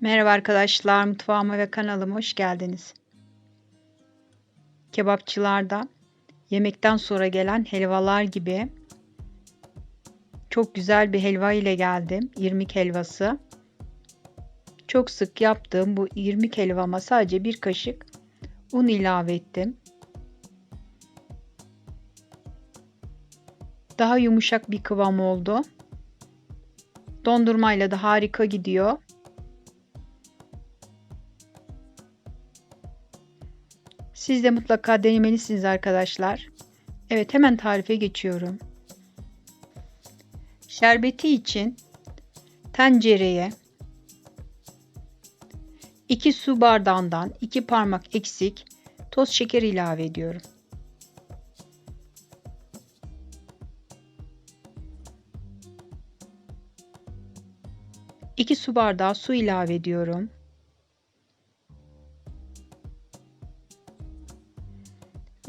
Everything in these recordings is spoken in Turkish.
Merhaba arkadaşlar, mutfağıma ve kanalıma hoş geldiniz. Kebapçılarda yemekten sonra gelen helvalar gibi çok güzel bir helva ile geldim. İrmik helvası. Çok sık yaptığım bu irmik helvama sadece bir kaşık un ilave ettim. Daha yumuşak bir kıvam oldu. Dondurmayla da harika gidiyor. Siz de mutlaka denemelisiniz arkadaşlar. Evet hemen tarife geçiyorum. Şerbeti için tencereye 2 su bardağından 2 parmak eksik toz şeker ilave ediyorum. İki su bardağı su ilave ediyorum.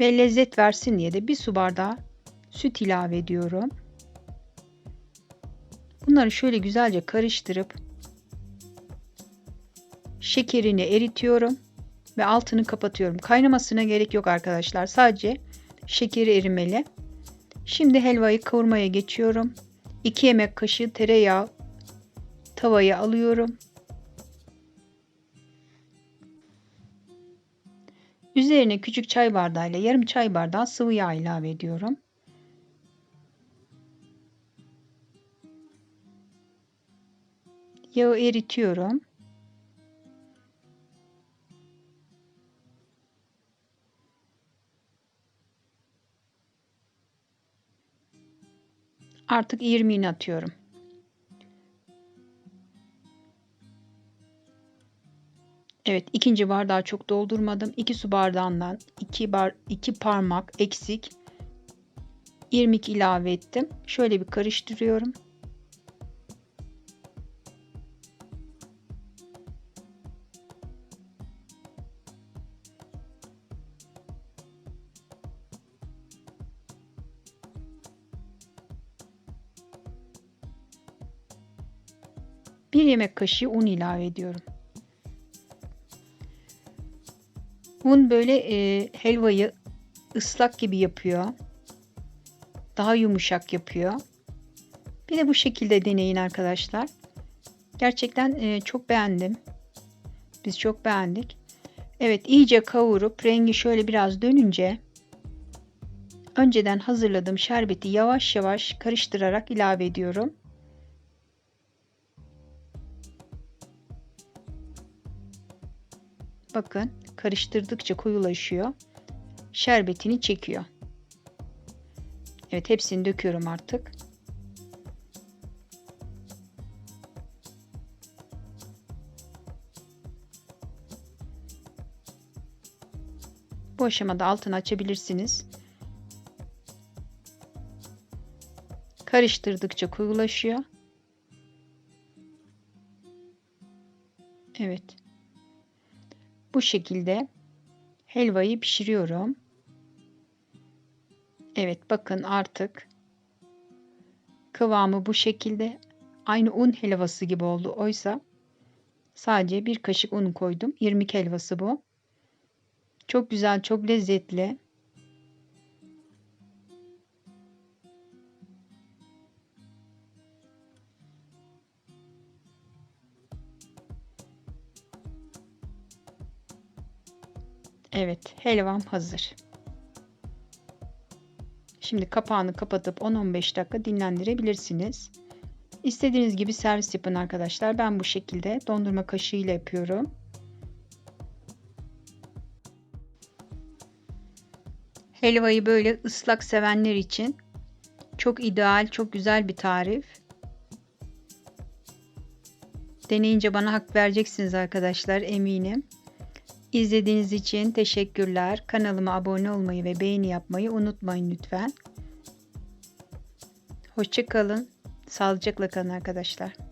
Ve lezzet versin diye de bir su bardağı süt ilave ediyorum. Bunları şöyle güzelce karıştırıp şekerini eritiyorum ve altını kapatıyorum. Kaynamasına gerek yok arkadaşlar. Sadece şekeri erimeli. Şimdi helvayı kavurmaya geçiyorum. 2 yemek kaşığı tereyağı tavaya alıyorum. Üzerine küçük çay bardağı ile yarım çay bardağı sıvı yağ ilave ediyorum. Yağı eritiyorum. Artık irmiğini atıyorum. Evet ikinci bardağı çok doldurmadım. 2 su bardağından 2 bar 2 parmak eksik irmik ilave ettim. Şöyle bir karıştırıyorum. Bir yemek kaşığı un ilave ediyorum. Un böyle e, helvayı ıslak gibi yapıyor. Daha yumuşak yapıyor. Bir de bu şekilde deneyin arkadaşlar. Gerçekten e, çok beğendim. Biz çok beğendik. Evet iyice kavurup rengi şöyle biraz dönünce önceden hazırladığım şerbeti yavaş yavaş karıştırarak ilave ediyorum. Bakın karıştırdıkça koyulaşıyor. Şerbetini çekiyor. Evet hepsini döküyorum artık. Bu aşamada altını açabilirsiniz. Karıştırdıkça koyulaşıyor. Evet. Bu şekilde helvayı pişiriyorum. Evet bakın artık kıvamı bu şekilde aynı un helvası gibi oldu. Oysa sadece bir kaşık un koydum. İrmik helvası bu. Çok güzel, çok lezzetli. Evet, helvam hazır. Şimdi kapağını kapatıp 10-15 dakika dinlendirebilirsiniz. İstediğiniz gibi servis yapın arkadaşlar. Ben bu şekilde dondurma kaşığıyla yapıyorum. Helvayı böyle ıslak sevenler için çok ideal, çok güzel bir tarif. Deneyince bana hak vereceksiniz arkadaşlar eminim. İzlediğiniz için teşekkürler. Kanalıma abone olmayı ve beğeni yapmayı unutmayın lütfen. Hoşçakalın. Sağlıcakla kalın arkadaşlar.